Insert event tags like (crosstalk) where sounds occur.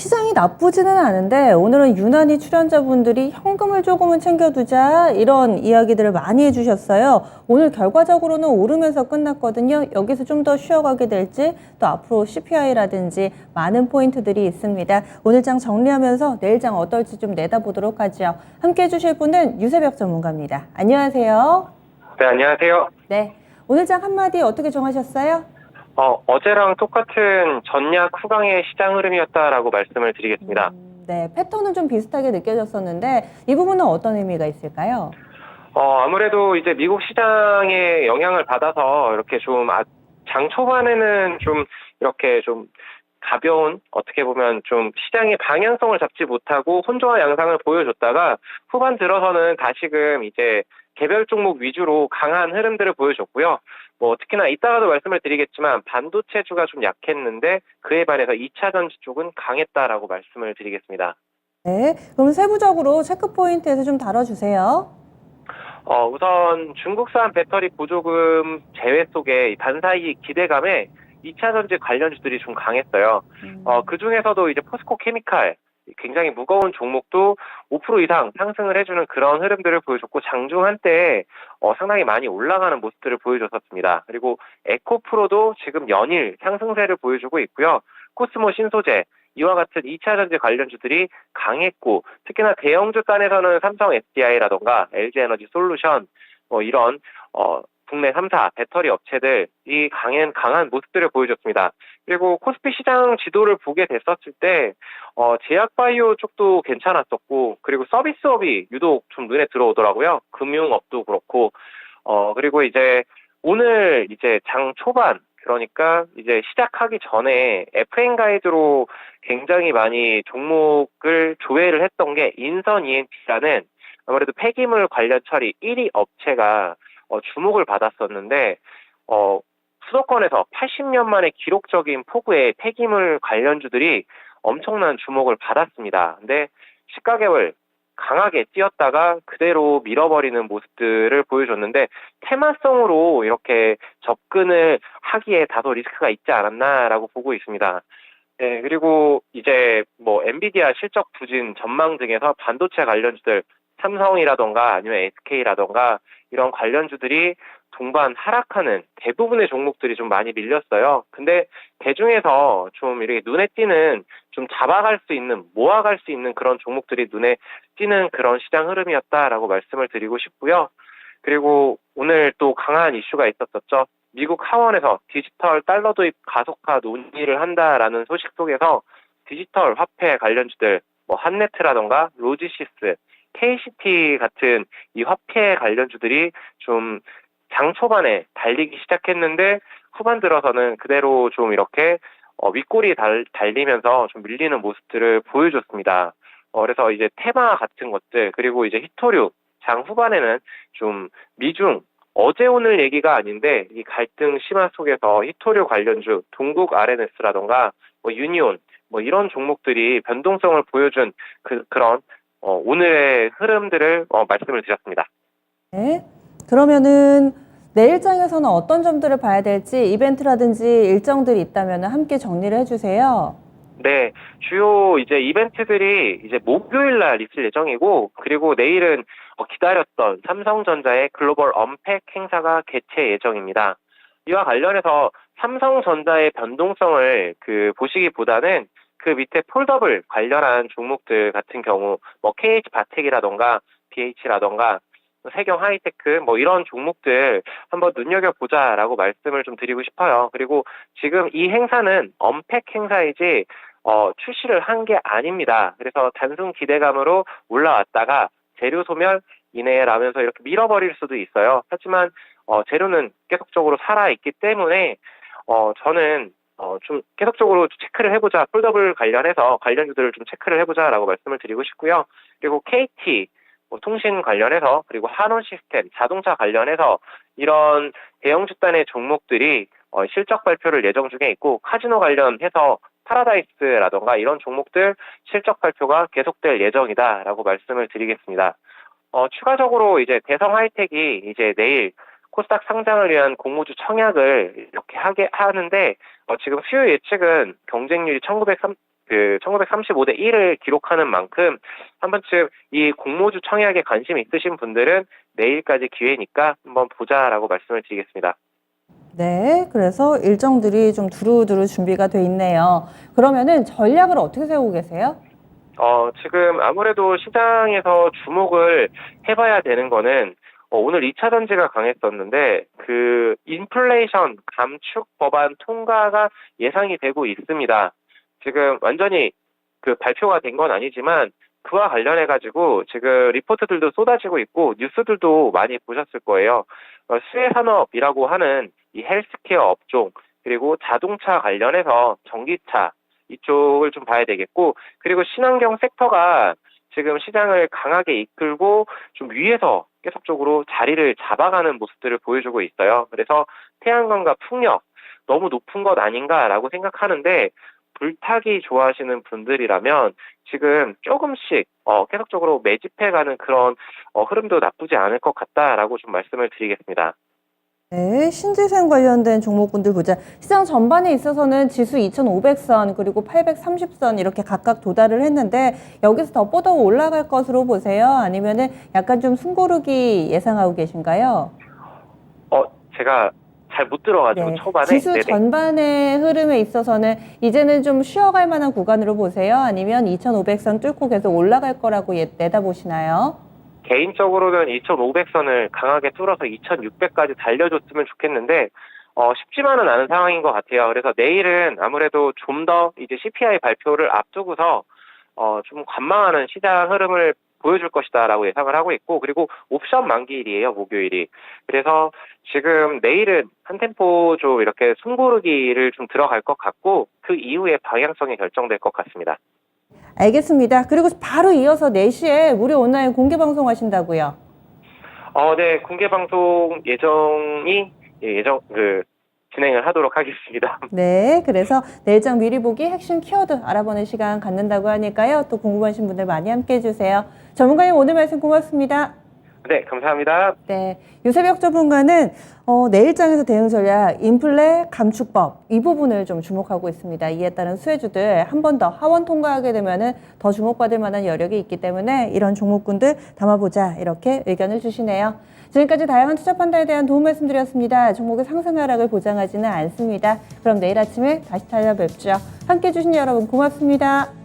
시장이 나쁘지는 않은데 오늘은 유난히 출연자분들이 현금을 조금은 챙겨두자 이런 이야기들을 많이 해주셨어요. 오늘 결과적으로는 오르면서 끝났거든요. 여기서 좀 더 쉬어가게 될지 또 앞으로 CPI라든지 많은 포인트들이 있습니다. 오늘 장 정리하면서 내일 장 어떨지 좀 내다보도록 하죠. 함께 해주실 분은 유세벽 전문가입니다. 안녕하세요. 네, 안녕하세요. 네. 오늘 장 한마디 어떻게 정하셨어요? 어, 어제랑 똑같은 전략 후강의 시장 흐름이었다라고 말씀을 드리겠습니다. 음, 네, 패턴은 좀 비슷하게 느껴졌었는데 이 부분은 어떤 의미가 있을까요? 어, 아무래도 이제 미국 시장의 영향을 받아서 이렇게 좀 아, 장 초반에는 좀 이렇게 좀 가벼운 어떻게 보면 좀 시장의 방향성을 잡지 못하고 혼조화 양상을 보여줬다가 후반 들어서는 다시금 이제 개별 종목 위주로 강한 흐름들을 보여줬고요. 뭐 특히나 이따가도 말씀을 드리겠지만 반도체주가 좀 약했는데 그에 반해서 2차 전지 쪽은 강했다라고 말씀을 드리겠습니다. 네, 그럼 세부적으로 체크 포인트에서 좀 다뤄주세요. 어, 우선 중국산 배터리 보조금 제외 속에 이 반사이 기대감에 2차 전지 관련주들이 좀 강했어요. 음, 어, 그 중에서도 이제 포스코 케미칼 굉장히 무거운 종목도 5% 이상 상승을 해주는 그런 흐름들을 보여줬고 장중 한때 어, 상당히 많이 올라가는 모습들을 보여줬었습니다. 그리고 에코프로도 지금 연일 상승세를 보여주고 있고요. 코스모 신소재 이와 같은 2차 전지 관련주들이 강했고 특히나 대형주 단에서는 삼성 SDI라던가 LG에너지 솔루션 뭐 이런 어, 국내 3사 배터리 업체들이 강한 강한 모습들을 보여줬습니다. 그리고 코스피 시장 지도를 보게 됐었을 때 어, 제약바이오 쪽도 괜찮았었고 그리고 서비스업이 유독 좀 눈에 들어오더라고요. 금융업도 그렇고 어 그리고 이제 오늘 이제 장 초반 그러니까 이제 시작하기 전에 FN 가이드로 굉장히 많이 종목을 조회를 했던 게 인선 ENT라는 아무래도 폐기물 관련 처리 1위 업체가 어, 주목을 받았었는데 어, 수도권에서 80년 만에 기록적인 폭우의 폐기물 관련주들이 엄청난 주목을 받았습니다. 근데 시가격을 강하게 뛰었다가 그대로 밀어버리는 모습들을 보여줬는데 테마성으로 이렇게 접근을 하기에 다소 리스크가 있지 않았나라고 보고 있습니다. 네, 그리고 이제 뭐 엔비디아 실적 부진 전망 등에서 반도체 관련주들 삼성이라던가 아니면 SK라던가 이런 관련주들이 동반 하락하는 대부분의 종목들이 좀 많이 밀렸어요. 근데 대중에서 좀 이렇게 눈에 띄는 좀 잡아갈 수 있는 모아갈 수 있는 그런 종목들이 눈에 띄는 그런 시장 흐름이었다라고 말씀을 드리고 싶고요. 그리고 오늘 또 강한 이슈가 있었었죠. 미국 하원에서 디지털 달러 도입 가속화 논의를 한다라는 소식 속에서 디지털 화폐 관련주들 뭐 한네트라던가 로지시스, KCT 같은 이 화폐 관련주들이 좀 장 초반에 달리기 시작했는데 후반 들어서는 그대로 좀 이렇게 어, 윗골이 달, 달리면서 좀 밀리는 모습들을 보여줬습니다. 어, 그래서 이제 테마 같은 것들 그리고 이제 히토류 장 후반에는 좀 미중 어제 오늘 얘기가 아닌데 이 갈등 심화 속에서 히토류 관련주 동국 RNS라던가 뭐 유니온 뭐 이런 종목들이 변동성을 보여준 그, 그런 어, 오늘의 흐름들을 어, 말씀을 드렸습니다. 네. 그러면은 내일장에서는 어떤 점들을 봐야 될지 이벤트라든지 일정들이 있다면 함께 정리를 해주세요. 네, 주요 이제 이벤트들이 이제 목요일 날 있을 예정이고, 그리고 내일은 어, 기다렸던 삼성전자의 글로벌 언팩 행사가 개최 예정입니다. 이와 관련해서 삼성전자의 변동성을 그 보시기보다는 그 밑에 폴더블 관련한 종목들 같은 경우, 뭐 KH 바텍이라던가 BH라던가 세경 하이테크 뭐 이런 종목들 한번 눈여겨보자라고 말씀을 좀 드리고 싶어요. 그리고 지금 이 행사는 언팩 행사이지 어, 출시를 한 게 아닙니다. 그래서 단순 기대감으로 올라왔다가 재료 소멸 이내라면서 이렇게 밀어버릴 수도 있어요. 하지만 어, 재료는 계속적으로 살아있기 때문에 어, 저는 어, 좀 계속적으로 체크를 해보자. 폴더블 관련해서 관련 주들을 좀 체크를 해보자라고 말씀을 드리고 싶고요. 그리고 KT 뭐 통신 관련해서 그리고 한원 시스템, 자동차 관련해서 이런 대형 집단의 종목들이 어, 실적 발표를 예정 중에 있고 카지노 관련해서 파라다이스라던가 이런 종목들 실적 발표가 계속될 예정이다라고 말씀을 드리겠습니다. 어, 추가적으로 이제 대성 하이텍이 이제 내일 코스닥 상장을 위한 공모주 청약을 이렇게 하게 하는데 어, 지금 수요 예측은 경쟁률이 1903 그 1935대 1을 기록하는 만큼 한 번쯤 이 공모주 청약에 관심 있으신 분들은 내일까지 기회니까 한번 보자라고 말씀을 드리겠습니다. 네, 그래서 일정들이 좀 두루두루 준비가 돼 있네요. 그러면은 전략을 어떻게 세우고 계세요? 어, 지금 아무래도 시장에서 주목을 해봐야 되는 거는 어, 오늘 2차 전지가 강했었는데 그 인플레이션 감축 법안 통과가 예상이 되고 있습니다. 지금 완전히 그 발표가 된 건 아니지만 그와 관련해 가지고 지금 리포트들도 쏟아지고 있고 뉴스들도 많이 보셨을 거예요. 어, 수혜 산업이라고 하는 이 헬스케어 업종 그리고 자동차 관련해서 전기차 이쪽을 좀 봐야 되겠고 그리고 친환경 섹터가 지금 시장을 강하게 이끌고 좀 위에서 계속적으로 자리를 잡아가는 모습들을 보여주고 있어요. 그래서 태양광과 풍력 너무 높은 것 아닌가라고 생각하는데 불타기 좋아하시는 분들이라면 지금 조금씩 어, 계속적으로 매집해가는 그런 어, 흐름도 나쁘지 않을 것 같다라고 좀 말씀을 드리겠습니다. 네, 신재생 관련된 종목군들 보자. 시장 전반에 있어서는 지수 2,500선 그리고 830선 이렇게 각각 도달을 했는데 여기서 더 뻗어 올라갈 것으로 보세요? 아니면은 약간 좀 숨고르기 예상하고 계신가요? 어, 제가 잘 못 들어가지고 네, 초반에 지수 네네. 전반의 흐름에 있어서는 이제는 좀 쉬어갈 만한 구간으로 보세요? 아니면 2,500선 뚫고 계속 올라갈 거라고 예- 내다보시나요? 개인적으로는 2,500선을 강하게 뚫어서 2,600까지 달려줬으면 좋겠는데 어, 쉽지만은 않은 상황인 것 같아요. 그래서 내일은 아무래도 좀 더 이제 CPI 발표를 앞두고서 어, 좀 관망하는 시장 흐름을 보여줄 것이다라고 예상을 하고 있고 그리고 옵션 만기일이에요 목요일이 그래서 지금 내일은 한 템포 좀 이렇게 숨고르기를 좀 들어갈 것 같고 그 이후에 방향성이 결정될 것 같습니다. 알겠습니다. 그리고 바로 이어서 4시에 무료 온라인 공개 방송 하신다고요? 어, 네, 공개 방송 예정이 예, 예정 그 진행을 하도록 하겠습니다. (laughs) 네, 그래서 내일장 미리 보기 핵심 키워드 알아보는 시간 갖는다고 하니까요. 또 궁금하신 분들 많이 함께 해주세요. 전문가님 오늘 말씀 고맙습니다. 네, 감사합니다. 네, 유세벽 전문가는 어, 내일장에서 대응 전략, 인플레 감축법 이 부분을 좀 주목하고 있습니다. 이에 따른 수혜주들 한 번 더 하원 통과하게 되면은 더 주목받을 만한 여력이 있기 때문에 이런 종목군들 담아보자 이렇게 의견을 주시네요. 지금까지 다양한 투자 판단에 대한 도움 말씀드렸습니다. 종목의 상승 하락을 보장하지는 않습니다. 그럼 내일 아침에 다시 찾아뵙죠. 함께 해주신 여러분 고맙습니다.